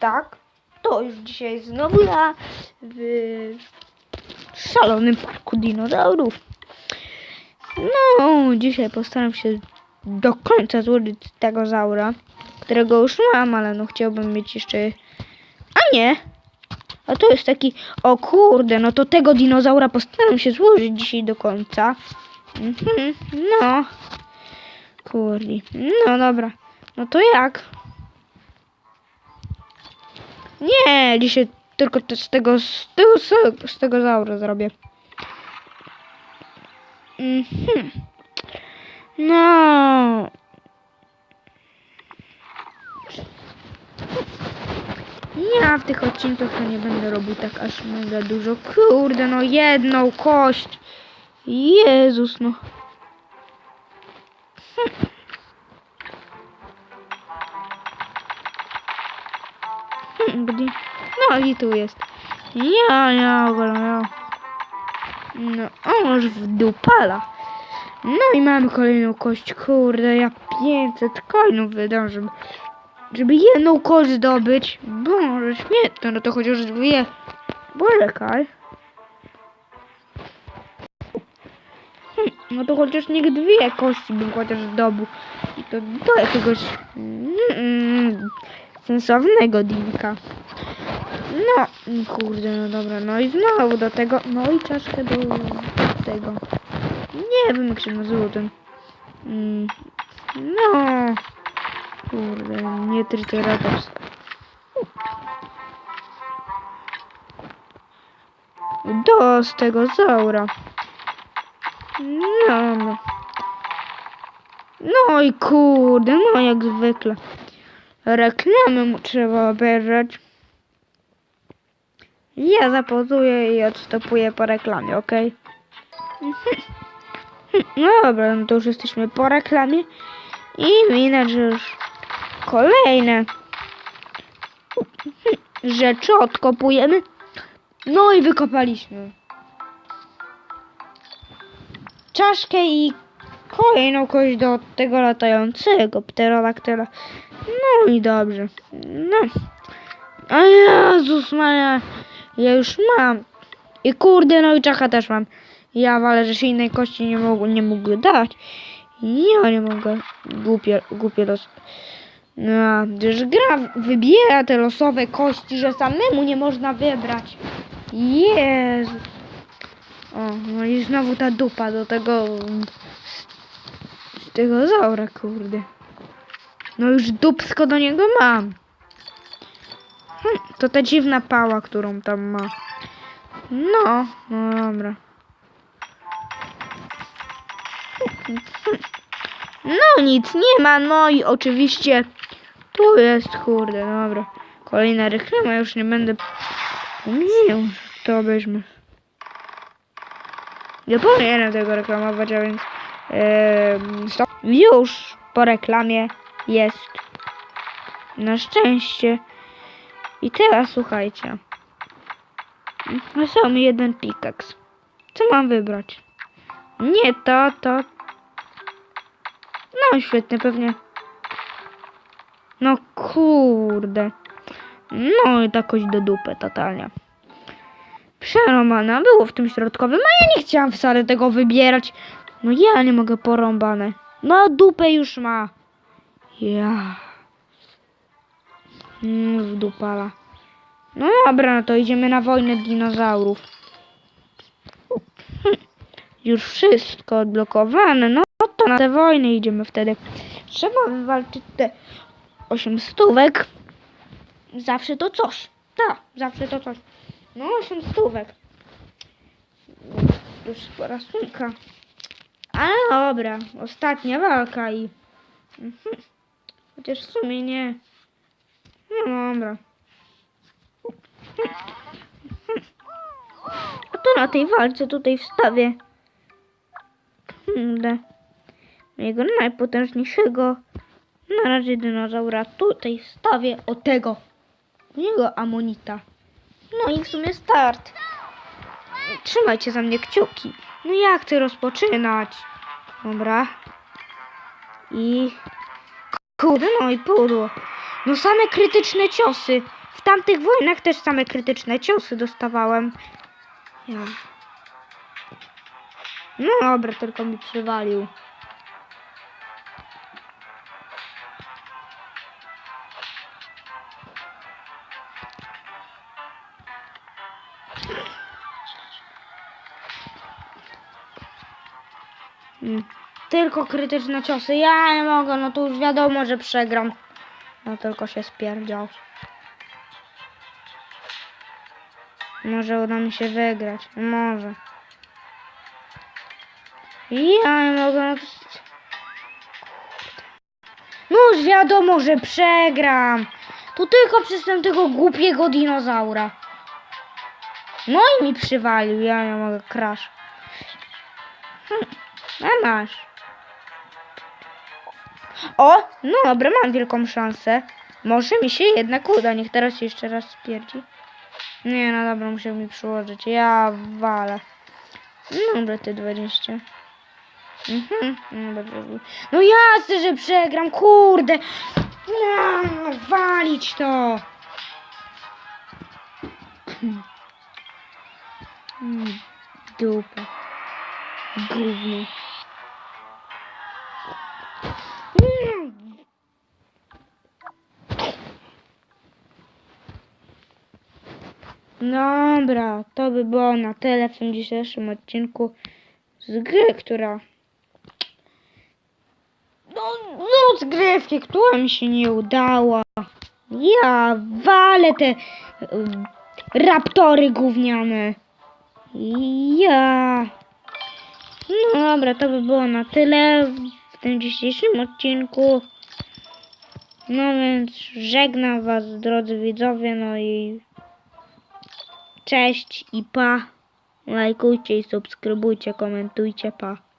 tak, to już dzisiaj znowu ja w szalonym parku dinozaurów. No, dzisiaj postaram się do końca złożyć tego zaura, którego już mam, ale no chciałbym mieć jeszcze... A nie! A to jest taki... O kurde, no to tego dinozaura postaram się złożyć dzisiaj do końca. Mhm, no. Kurde. No dobra. No to jak? Nie, dzisiaj tylko z tego, z tego, z tego zaura zrobię. Mhm. No. Ja w tych odcinkach to nie będę robił tak aż mega dużo. Kurde, no jedną kość. Jezus, no. Hmm, No i tu jest. Ja, ja, ja. No, o, już wdupala. No i mamy kolejną kość. Kurde, ja 500 coinów wydam, żeby, żeby jedną kość zdobyć. Boże, śmietno, no to chociaż dwie. Poczekaj. Hm, No to chociaż niech dwie kości bym chociaż zdobył. I to do jakiegoś mm, sensownego dinka. No, kurde, no dobra, no i znowu do tego, no i czaszkę do tego. Nie wiem jak się nazywa ten. Mm, no, kurde, nie Triceratops. Do z tego zaura. No, no. No i kurde, no jak zwykle. Reklamy mu trzeba obejrzeć. Ja zapozuję i odstopuję po reklamie, ok? No dobra, no to już jesteśmy po reklamie. I widać, że już kolejne rzeczy odkopujemy. No i wykopaliśmy. Czaszkę i kolejną kość do tego latającego pterodaktyla. No i dobrze. No. A Jezus Maria, ja już mam. I kurde, no i czaka też mam. Ja walę, że się innej kości nie mógł, nie mógł dać. Ja nie mogę. Głupie, głupie los. No, gdyż gra wybiera te losowe kości, że samemu nie można wybrać. Jezu. O, no i znowu ta dupa do tego... Tego zaura, kurde. No już dupsko do niego mam. Hm, to ta dziwna pała, którą tam ma. No, no dobra. No nic nie ma, no i oczywiście tu jest, kurde, dobra. Kolejna reklama, już nie będę... Nie, to obejrzmy. Nie powinienem tego reklamować, a więc... Yy, stop. Już po reklamie jest. Na szczęście. I teraz słuchajcie. Został mi jeden pikaks. Co mam wybrać? Nie to, to. No świetnie, pewnie. No kurde. No i takoś do dupy totalnie. Przeromana było w tym środkowym, a ja nie chciałam wcale tego wybierać. No ja nie mogę porąbane. No dupę już ma. Ja. W dupala. No dobra, no to idziemy na wojnę dinozaurów. Już wszystko odblokowane. No to na te wojny idziemy wtedy. Trzeba wywalczyć te 8 stówek. Zawsze to coś. Tak, zawsze to coś. No 8 stówek. Już spora sumka. Ale dobra, ostatnia walka i... Mhm. Chociaż w sumie nie. No dobra. A to na tej walce tutaj wstawię. Kurde. Mojego najpotężniejszego na razie dinozaura tutaj wstawię o tego. Jego amonita. No i w sumie start. Trzymajcie za mnie kciuki. No ja chcę rozpoczynać. Dobra. I... Kurde, no i pudło. No same krytyczne ciosy. w tamtych wojnach też same krytyczne ciosy dostawałem. Ja. No dobra, tylko mi przywalił. Tylko krytyczne ciosy. Ja nie mogę, no to już wiadomo, że przegram. No tylko się spierdział. Może uda mi się wygrać. Może. Ja nie mogę. no No już wiadomo, że przegram. To tylko przez tego głupiego dinozaura. No i mi przywalił. Ja nie mogę. Crash. A masz. O, no dobra, mam wielką szansę. Może mi się jednak uda. Niech teraz się jeszcze raz spierdzi. Nie, no dobra, musiał mi przyłożyć. Ja walę. No dobra, ty 20. Mhm. No, dobrze. no jasne, że przegram, kurde. No, walić to. Mm, Dupa. Gówno. Dobra, to by było na tyle w tym dzisiejszym odcinku z gry, która. No, no rozgrywki, która mi się nie udała. Ja walę te raptory gówniane. Ja. No dobra, to by było na tyle w tym dzisiejszym odcinku. No więc żegnam was drodzy widzowie, no i cześć i pa. Lajkujcie i subskrybujcie, komentujcie, pa.